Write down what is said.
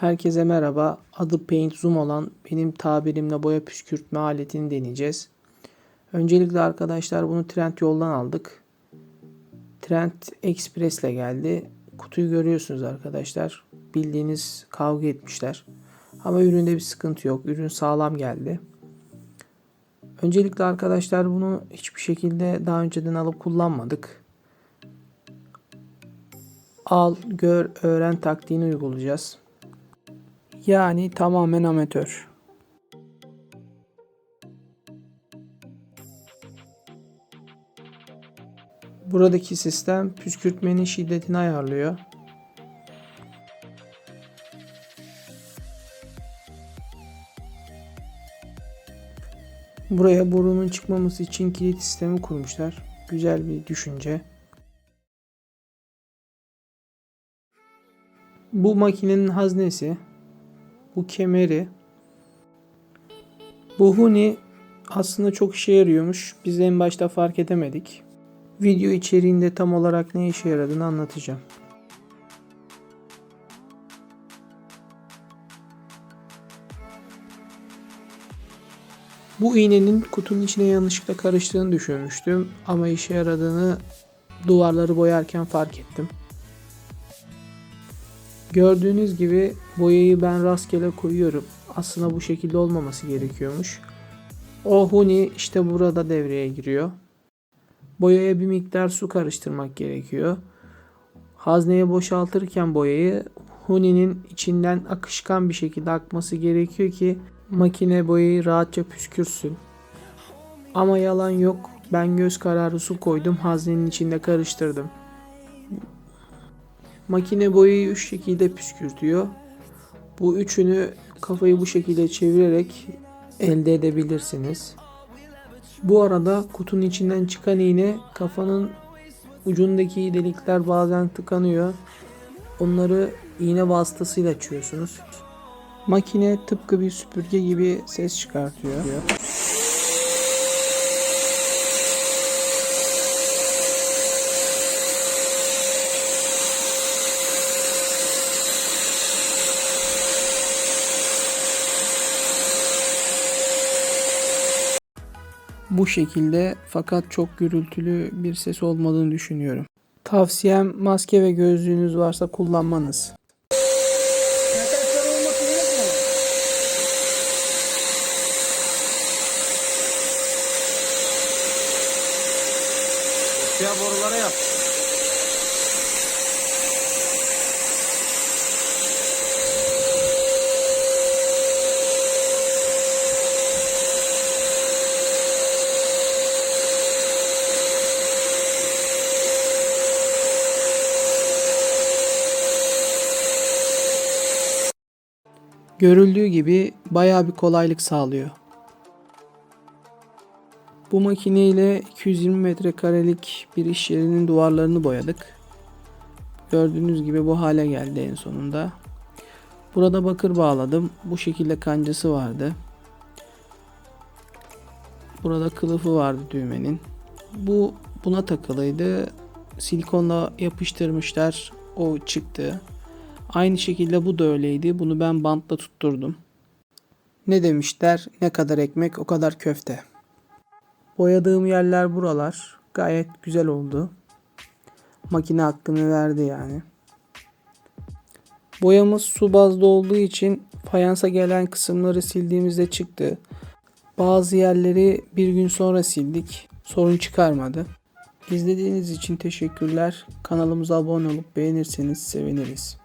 Herkese merhaba. Adı Paint Zoom olan benim tabirimle boya püskürtme aletini deneyeceğiz. Öncelikle arkadaşlar bunu Trend yoldan aldık. Trend Express ile geldi. Kutuyu görüyorsunuz arkadaşlar. Bildiğiniz kavga etmişler. Ama üründe bir sıkıntı yok. Ürün sağlam geldi. Öncelikle arkadaşlar bunu hiçbir şekilde daha önceden alıp kullanmadık. Al, gör, öğren taktiğini uygulayacağız. Yani tamamen amatör. Buradaki sistem püskürtmenin şiddetini ayarlıyor. Buraya borunun çıkmaması için kilit sistemi kurmuşlar. Güzel bir düşünce. Bu makinenin haznesi, bu kemeri, bu huni aslında çok işe yarıyormuş. Biz en başta fark edemedik. Video içeriğinde tam olarak ne işe yaradığını anlatacağım. Bu iğnenin kutunun içine yanlışlıkla karıştığını düşünmüştüm ama işe yaradığını duvarları boyarken fark ettim. Gördüğünüz gibi boyayı ben rastgele koyuyorum. Aslında bu şekilde olmaması gerekiyormuş. O huni işte burada devreye giriyor. Boyaya bir miktar su karıştırmak gerekiyor. Hazneye boşaltırken boyayı huninin içinden akışkan bir şekilde akması gerekiyor ki makine boyayı rahatça püskürsün. Ama yalan yok. Ben göz kararı su koydum. Haznenin içinde karıştırdım. Makine boyayı üç şekilde püskürtüyor. Bu üçünü kafayı bu şekilde çevirerek elde edebilirsiniz. Bu arada kutunun içinden çıkan iğne kafanın ucundaki delikler bazen tıkanıyor. Onları iğne vasıtasıyla açıyorsunuz. Makine tıpkı bir süpürge gibi ses çıkartıyor. Bu şekilde fakat çok gürültülü bir ses olmadığını düşünüyorum. Tavsiyem maske ve gözlüğünüz varsa kullanmanız. Ya borulara yap. Görüldüğü gibi bayağı bir kolaylık sağlıyor. Bu makineyle 220 metrekarelik bir iş yerinin duvarlarını boyadık. Gördüğünüz gibi bu hale geldi en sonunda. Burada bakır bağladım. Bu şekilde kancası vardı. Burada kılıfı vardı düğmenin. Bu buna takılıydı. Silikonla yapıştırmışlar. O çıktı. Aynı şekilde bu da öyleydi. Bunu ben bantla tutturdum. Ne demişler? Ne kadar ekmek o kadar köfte. Boyadığım yerler buralar. Gayet güzel oldu. Makine hakkını verdi yani. Boyamız su bazlı olduğu için fayansa gelen kısımları sildiğimizde çıktı. Bazı yerleri bir gün sonra sildik. Sorun çıkarmadı. İzlediğiniz için teşekkürler. Kanalımıza abone olup beğenirseniz seviniriz.